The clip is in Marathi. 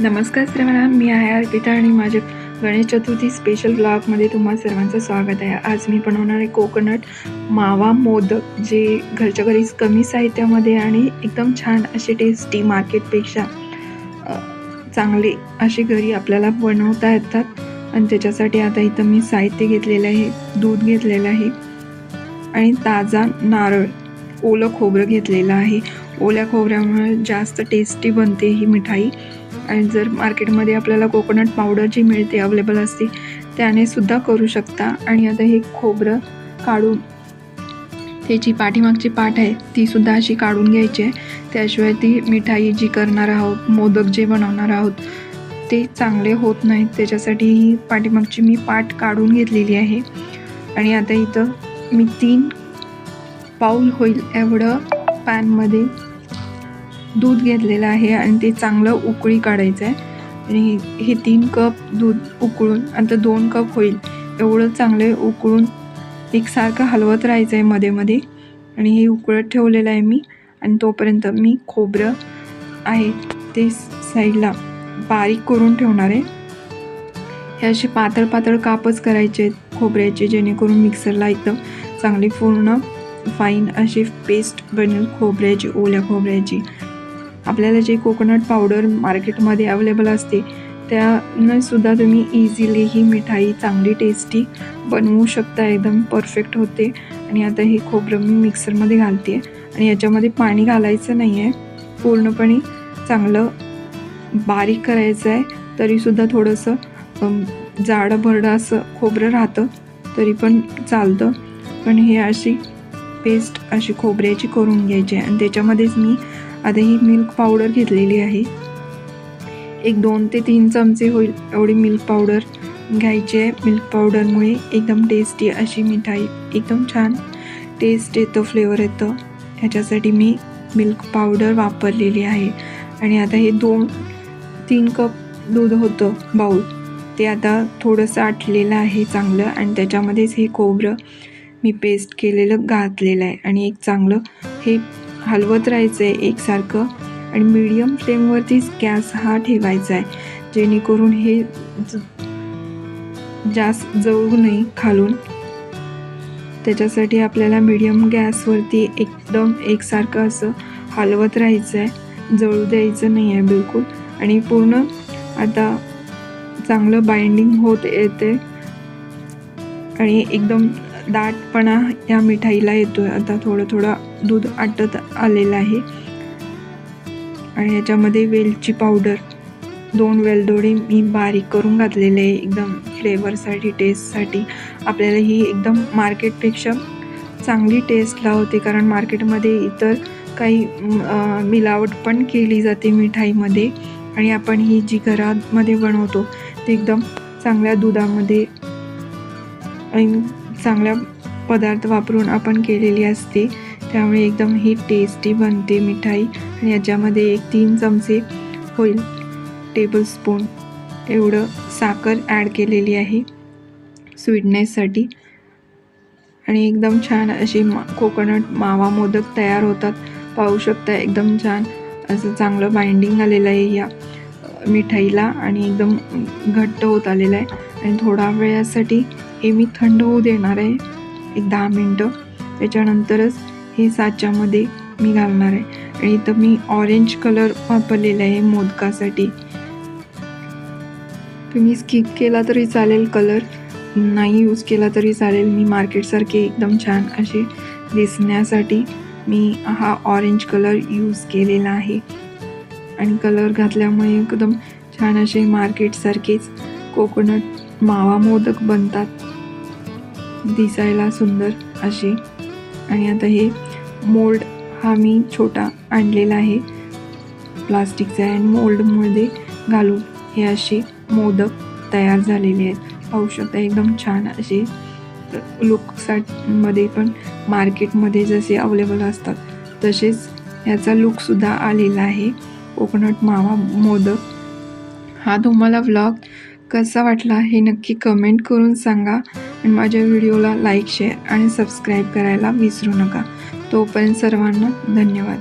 नमस्कार सर्वांना मी आहे अर्पिता आणि माझे गणेश चतुर्थी स्पेशल ब्लॉगमध्ये तुम्हा सर्वांचं स्वागत आहे. आज मी बनवणार आहे कोकोनट मावा मोदक जे घरच्या घरीच कमी साहित्यामध्ये आणि एकदम छान असे टेस्टी मार्केटपेक्षा चांगले असे घरी आपल्याला बनवता येतात. आणि त्याच्यासाठी आता इथं मी साहित्य घेतलेलं आहे दूध घेतलेलं आहे आणि ताजा नारळ ओलं खोबरं घेतलेलं आहे. ओल्या खोबऱ्यामुळे जास्त टेस्टी बनते ही मिठाई. आणि जर मार्केटमध्ये आपल्याला कोकोनट पावडर जी मिळते अवेलेबल असते त्याने सुद्धा करू शकता. आणि आता हे खोबरं काढून त्याची पाठीमागची पाठ आहे ती सुद्धा अशी काढून घ्यायची आहे. त्याशिवाय ती मिठाई जी करणार आहोत मोदक जे बनवणार आहोत ते चांगले होत नाहीत. त्याच्यासाठी ही पाठीमागची मी पाठ काढून घेतलेली आहे. आणि आता इथं मी तीन पाऊल होईल एवढं पॅनमध्ये दूध घेतलेलं आहे आणि ते चांगलं उकळी काढायचं आहे आणि हे तीन कप दूध उकळून आता दोन कप होईल एवढं चांगले उकळून एकसारखं हलवत राहायचं आहे मध्ये मध्ये. आणि हे उकळत ठेवलेलं आहे मी आणि तोपर्यंत मी खोबरं आहे ते साईडला बारीक करून ठेवणार आहे. हे असे पातळ पातळ कापच करायचे आहेत खोबऱ्याचे जेणेकरून मिक्सरला एकदम चांगली पूर्ण फाईन अशी पेस्ट बनेल खोबऱ्याची ओल्या खोबऱ्याची. आपल्याला जे कोकोनट पावडर मार्केटमध्ये अवेलेबल असते त्यानं सुद्धा तुम्ही इझिली ही मिठाई चांगली टेस्टी बनवू शकता एकदम परफेक्ट होते. आणि आता हे खोबरं मी मिक्सरमध्ये घालते. आणि याच्यामध्ये पाणी घालायचं नाही आहे पूर्णपणे चांगलं बारीक करायचं आहे. तरीसुद्धा थोडंसं अम, जाडं भरडं असं खोबरं राहतं तरी पण चालतं. पण हे अशी पेस्ट अशी खोबऱ्याची करून घ्यायची आहे. आणि त्याच्यामध्येच मी आता ही मिल्क पावडर घेतलेली आहे. एक दोन ते तीन चमचे होईल एवढी मिल्क पावडर घ्यायची. आहे मिल्क पावडरमुळे एकदम टेस्टी अशी मिठाई एकदम छान टेस्ट येतं फ्लेवर येतं. ह्याच्यासाठी मी मिल्क पावडर वापरलेली आहे. आणि आता हे दोन तीन कप दूध होतं बाऊल ते आता थोडंसं आटलेलं आहे चांगलं आणि त्याच्यामध्येच हे खोबरं मी पेस्ट केलेलं घातलेलं आहे. आणि एक चांगलं हे हलवत राहायचं आहे एकसारखं आणि मीडियम फ्लेमवरतीच गॅस हा ठेवायचा आहे जेणेकरून हे ज- जास्त जळू नये खालून. त्याच्यासाठी आपल्याला मिडियम गॅसवरती एकदम एकसारखं असं हलवत राहायचं आहे जळू द्यायचं नाही आहे बिलकुल. आणि पूर्ण आता चांगलं बाइंडिंग होत येते आणि एकदम दाटपणा या मिठाईला येतो आहे आता थोडं थोडं दूध आटत आलेलं आहे. आणि याच्यामध्ये वेलची पावडर दोन वेलदोडे मी बारीक करून घातलेले आहे. एकदम फ्लेवरसाठी टेस्टसाठी आपल्याला ही एकदम मार्केटपेक्षा चांगली टेस्ट लावते. कारण मार्केटमध्ये इतर काही मिलावट पण केली जाते मिठाईमध्ये. आणि आपण ही जी घरामध्ये बनवतो ते एकदम चांगल्या दुधामध्ये आणि चांगल्या पदार्थ वापरून आपण केलेली असते. त्यामुळे एकदम ही टेस्टी बनते मिठाई. आणि याच्यामध्ये एक तीन चमचे होईल टेबलस्पून एवढं साखर ॲड केलेली आहे स्वीटनेससाठी आणि एकदम छान अशी मा कोकोनट मावा मोदक तयार होतात. पाहू शकता एकदम छान असं चांगलं बाइंडिंग आलेलं आहे या मिठाईला. आणि एकदम घट्ट होत आलेलं आहे. आणि थोडा वेळासाठी हे मी थंड होऊ देणार आहे. एक दहा मिनटं. त्याच्यानंतरच हे साच्यामध्ये मी घालणार आहे. आणि इथं मी ऑरेंज कलर वापरलेला आहे मोदकासाठी. तुम्ही स्किप केला तरी चालेल कलर नाही यूज केला तरी चालेल. मी मार्केटसारखे एकदम छान असे दिसण्यासाठी मी हा ऑरेंज कलर यूज केलेला आहे. आणि कलर घातल्यामुळे एकदम छान असे मार्केटसारखेच कोकोनट मावा मोदक बनतात. दिसायला सुंदर असे. आणि आता हे मोल्ड हा मी छोटा आणलेला आहे. प्लास्टिकचा आहे आणि मोल्डमध्ये घालून हे असे मोदक तयार झालेले आहेत. पाहू शकता एकदम छान असे लुकसाठी पण मार्केटमध्ये जसे अवेलेबल असतात तसेच याचा लुकसुद्धा आलेला आहे. कोकोनट मावा मोदक. हा तुम्हाला व्लॉग कसा वाटला हे नक्की कमेंट करून सांगा. आणि माझ्या व्हिडिओला लाईक शेअर आणि सबस्क्राईब करायला विसरू नका. तोपर्यंत सर्वांना धन्यवाद.